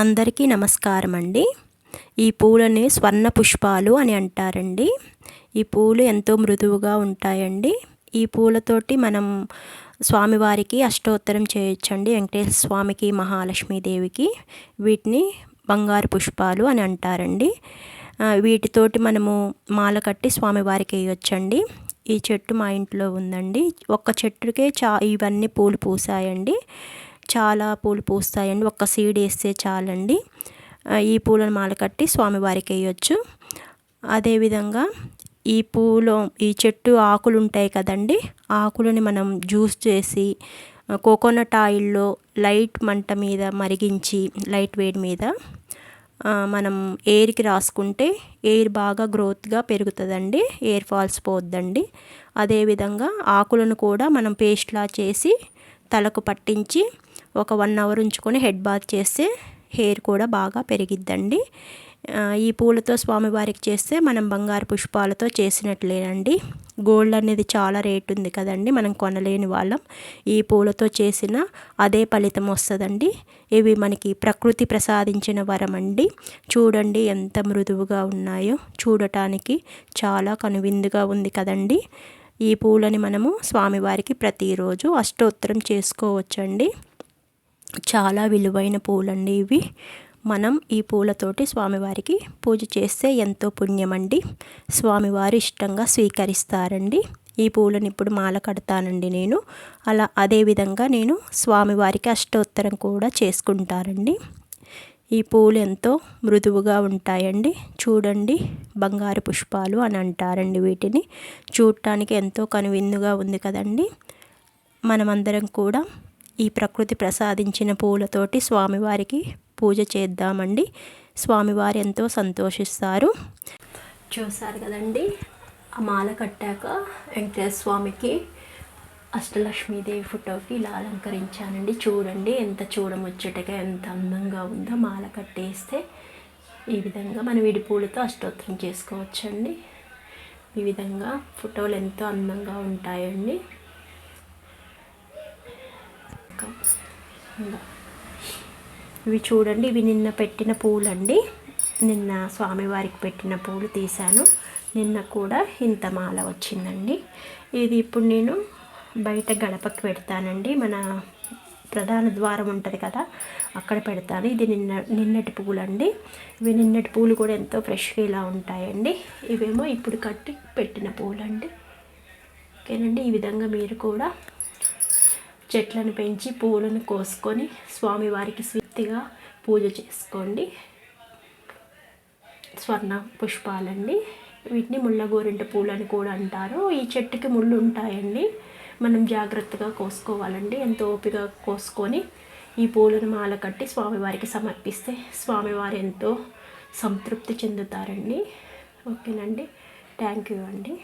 అందరికీ నమస్కారం అండి ఈ పూలని స్వర్ణ పుష్పాలు అని అంటారండి. ఈ పూలు ఎంతో మృదువుగా ఉంటాయండి. ఈ పూలతోటి మనం స్వామివారికి అష్టోత్తరం చేయొచ్చండి వెంకటేశ్వర స్వామికి మహాలక్ష్మీదేవికి. వీటిని బంగారు పుష్పాలు అని అంటారండి. వీటితోటి మనము మాల కట్టి స్వామివారికి వేయొచ్చండి. ఈ చెట్టు మా ఇంట్లో ఉందండి. ఒక్క చెట్టుకే చా ఇవన్నీ పూలు పూసాయండి. చాలా పూలు పూస్తాయండి. ఒక్క సీడ్ వేస్తే చాలండి. ఈ పూలను మాల కట్టి స్వామివారికి వేయొచ్చు. అదేవిధంగా ఈ పూలు ఈ చెట్టు ఆకులు ఉంటాయి కదండి. ఆకులని మనం జ్యూస్ చేసి కోకోనట్ ఆయిల్లో లైట్ మంట మీద మరిగించి లైట్ వేడి మీద మనం ఎయిర్కి రాసుకుంటే ఎయిర్ బాగా గ్రోత్గా పెరుగుతుందండి. ఎయిర్ ఫాల్స్ పోద్దండి. అదేవిధంగా ఆకులను కూడా మనం పేస్ట్లా చేసి తలకు పట్టించి ఒక వన్ అవర్ ఉంచుకొని హెడ్ బాత్ చేస్తే హెయిర్ కూడా బాగా పెరిగిద్దండి. ఈ పూలతో స్వామివారికి చేస్తే మనం బంగారు పుష్పాలతో చేసినట్లేనండి. గోల్డ్ అనేది చాలా రేటు ఉంది కదండి మనం కొనలేని వాళ్ళం. ఈ పూలతో చేసిన అదే ఫలితం వస్తుందండి. ఇవి మనకి ప్రకృతి ప్రసాదించిన వరం అండి చూడండి ఎంత మృదువుగా ఉన్నాయో. చూడటానికి చాలా కనువిందుగా ఉంది కదండి. ఈ పూలని మనము స్వామివారికి ప్రతిరోజు అష్టోత్తరం చేసుకోవచ్చండి. చాలా విలువైన పూలండి ఇవి. మనం ఈ పూలతోటి స్వామివారికి పూజ చేస్తే ఎంతో పుణ్యమండి. స్వామివారు ఇష్టంగా స్వీకరిస్తారండి. ఈ పూలను ఇప్పుడు మాల కడతానండి నేను. అలా అదేవిధంగా నేను స్వామివారికి అష్టోత్తరం కూడా చేసుకుంటానండి. ఈ పూలు ఎంతో మృదువుగా ఉంటాయండి. చూడండి బంగారు పుష్పాలు అని అంటారండి వీటిని. చూడటానికి ఎంతో కనువిందుగా ఉంది కదండి. మనమందరం కూడా ఈ ప్రకృతి ప్రసాదించిన పూలతోటి స్వామివారికి పూజ చేద్దామండి. స్వామివారు ఎంతో సంతోషిస్తారు. చూసారు కదండి ఆ మాల కట్టాక వెంకటేశ్వర స్వామికి అష్టలక్ష్మీదేవి ఫోటోకి ఇలా అలంకరించానండి. చూడండి ఎంత చూడముచ్చటగా ఎంత అందంగా ఉందో మాల కట్టేస్తే ఈ విధంగా మనం విడి పూలతో అష్టోత్తరం చేసుకోవచ్చండి. ఈ విధంగా ఫోటోలు ఎంతో అందంగా ఉంటాయండి. ఇవి చూడండి ఇవి నిన్న పెట్టిన పూలండి. నిన్న స్వామివారికి పెట్టిన పూలు తీశాను. నిన్న కూడా ఇంత మాల వచ్చిందండి. ఇది ఇప్పుడు నేను బయట గడపకి పెడతానండి. మన ప్రధాన ద్వారం ఉంటుంది కదా అక్కడ పెడతాను. ఇది నిన్న నిన్నటి పూలు అండి ఇవి నిన్నటి పూలు కూడా ఎంతో ఫ్రెష్గా ఇలా ఉంటాయండి. ఇవేమో ఇప్పుడు కట్టి పెట్టిన పూలండి. ఓకేనండి? ఈ విధంగా మీరు కూడా చెట్లను పెంచి పూలను కోసుకొని స్వామివారికి స్వీతిగా పూజ చేసుకోండి. స్వర్ణ పుష్పాలండి. వీటిని ముళ్ళగోరింట పూలు అని కూడా అంటారు. ఈ చెట్టుకి ముళ్ళు ఉంటాయండి. మనం జాగ్రత్తగా కోసుకోవాలండి. ఎంతో ఓపిక కోసుకొని ఈ పూలను మాల కట్టి స్వామివారికి సమర్పిస్తే స్వామివారు ఎంతో సంతృప్తి చెందుతారండి. ఓకేనండి. థ్యాంక్ యూ అండి.